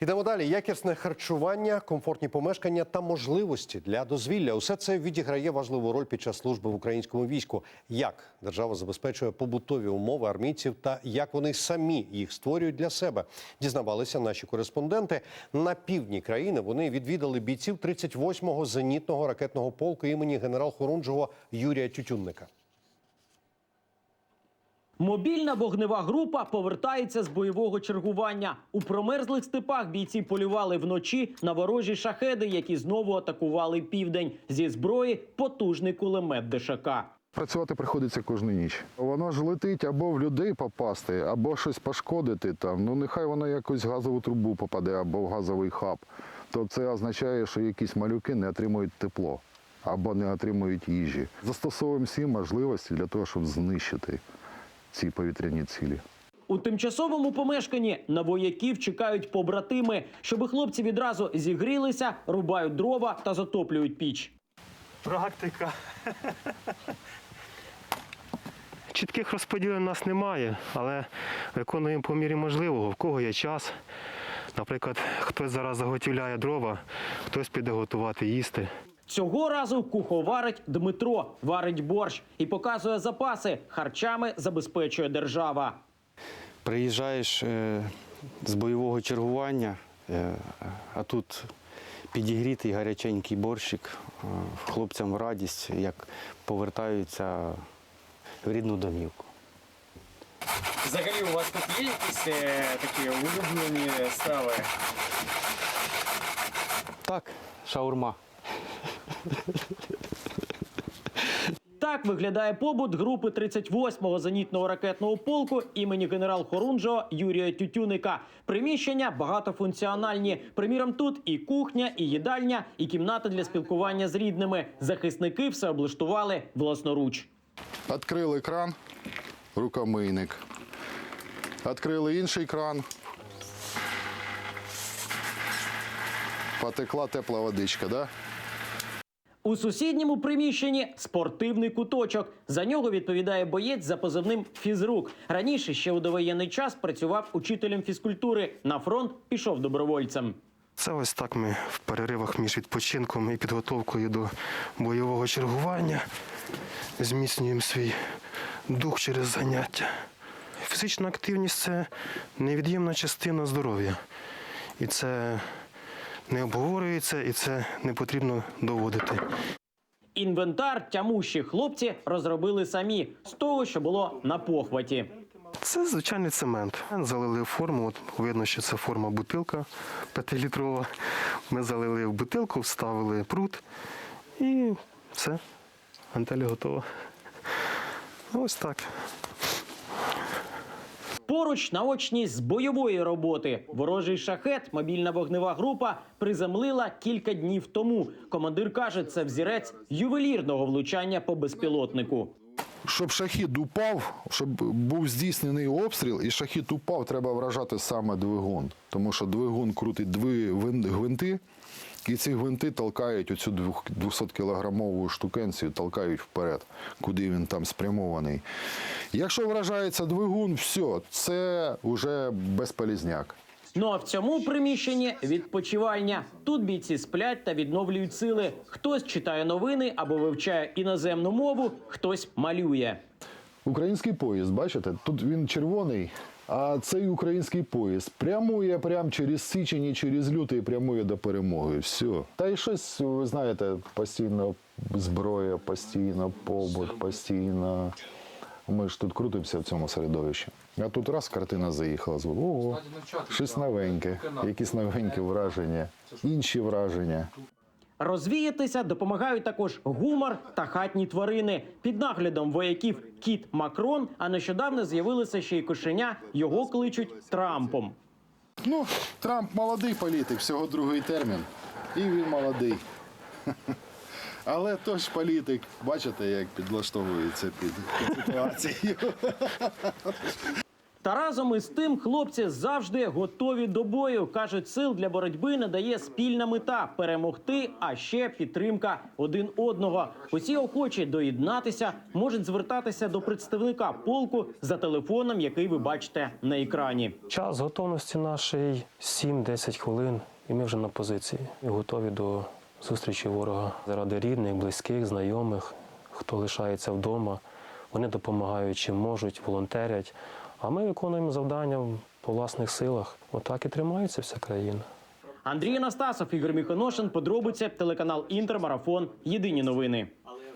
Ідемо далі. Якісне харчування, комфортні помешкання та можливості для дозвілля. Усе це відіграє важливу роль під час служби в українському війську. Як держава забезпечує побутові умови армійців та як вони самі їх створюють для себе, дізнавалися наші кореспонденти. На півдні країни вони відвідали бійців 38-го зенітного ракетного полку імені генерал-хорунжого Юрія Тютюнника. Мобільна вогнева група повертається з бойового чергування. У промерзлих степах бійці полювали вночі на ворожі шахеди, які знову атакували південь. Зі зброї потужний кулемет ДШК. Працювати приходиться кожну ніч. Воно ж летить або в людей попасти, або щось пошкодити там. Ну нехай воно якось в газову трубу попаде або в газовий хаб. То це означає, що якісь малюки не отримують тепло або не отримують їжі. Застосовуємо всі можливості для того, щоб знищити ці повітряні цілі. У тимчасовому помешканні на вояків чекають побратими, щоб хлопці відразу зігрілися, рубають дрова та затоплюють піч. Практика. Чітких розподілів у нас немає, але виконуємо по мірі можливого. В кого є час. Наприклад, хтось зараз заготівляє дрова, хтось піде готувати їсти. Цього разу куховарить Дмитро, варить борщ і показує запаси. Харчами забезпечує держава. Приїжджаєш е, з бойового чергування, е, а тут підігрітий гаряченький борщик, е, хлопцям радість, як повертаються в рідну домівку. Взагалі, у вас тут є якісь е, такі улюблені страви? Так, шаурма. Так виглядає побут групи 38-го зенітного ракетного полку імені генерал-хорунжого Юрія Тютюника. Приміщення багатофункціональні. Приміром, тут і кухня, і їдальня, і кімната для спілкування з рідними. Захисники все облаштували власноруч. Відкрили кран, рукомийник. Відкрили інший кран. Потекла тепла водичка, да? У сусідньому приміщенні спортивний куточок. За нього відповідає боєць за позивним фізрук. Раніше ще у довоєнний час працював учителем фізкультури. На фронт пішов добровольцем. Це ось так ми в переривах між відпочинком і підготовкою до бойового чергування зміцнюємо свій дух через заняття. Фізична активність це невід'ємна частина здоров'я. І це не обговорюється, і це не потрібно доводити. Інвентар тямущі хлопці розробили самі з того, що було на похваті. Це звичайний цемент. Залили форму. От видно, що це форма бутилка 5-літрова. Ми залили в бутилку, вставили прут і все. Гантелі готова. Ось так. Поруч наочність з бойової роботи. Ворожий шахет, мобільна вогнева група приземлила кілька днів тому. Командир каже, це взірець ювелірного влучання по безпілотнику. Щоб шахід упав, щоб був здійснений обстріл, і шахід упав, треба вражати саме двигун. Тому що двигун крутить дві вин- гвинти, і ці гвинти толкають оцю 200-кілограмову штукенцію, толкають вперед, куди він там спрямований. Якщо вражається двигун, все, це вже безполізняк. Ну а в цьому приміщенні відпочивальня. Тут бійці сплять та відновлюють сили. Хтось читає новини або вивчає іноземну мову, хтось малює. Український поїзд, бачите, тут він червоний, а цей український поїзд прямує прямо через Січень і через лютий прямує до перемоги. Все. Та й щось, ви знаєте, постійно зброя, постійно побут, постійно. Ми ж тут крутимося в цьому середовищі. А тут раз картина заїхала, звук. Ого, щось новеньке, якісь новенькі враження, інші враження. Розвіятися допомагають також гумор та хатні тварини. Під наглядом вояків кіт Макрон, а нещодавно з'явилося ще й кошеня. Його кличуть Трампом. Ну, Трамп молодий політик, всього другий термін. І він молодий. Але той ж політик, бачите, як підлаштовується під, під ситуацію. Та разом із тим хлопці завжди готові до бою. кажуть, сил для боротьби не дає спільна мета перемогти, а ще підтримка один одного. Усі охочі доєднатися можуть звертатися до представника полку за телефоном, який ви бачите на екрані. Час готовності нашої 7-10 хвилин, і ми вже на позиції. І готові до зустрічі ворога заради рідних, близьких, знайомих, хто лишається вдома. Вони допомагають чим можуть, волонтерять. А ми виконуємо завдання по власних силах. Отак і тримається вся країна. Андрій Анастасов, Ігор Міхоношин, подробиці, телеканал Інтермарафон. Єдині новини.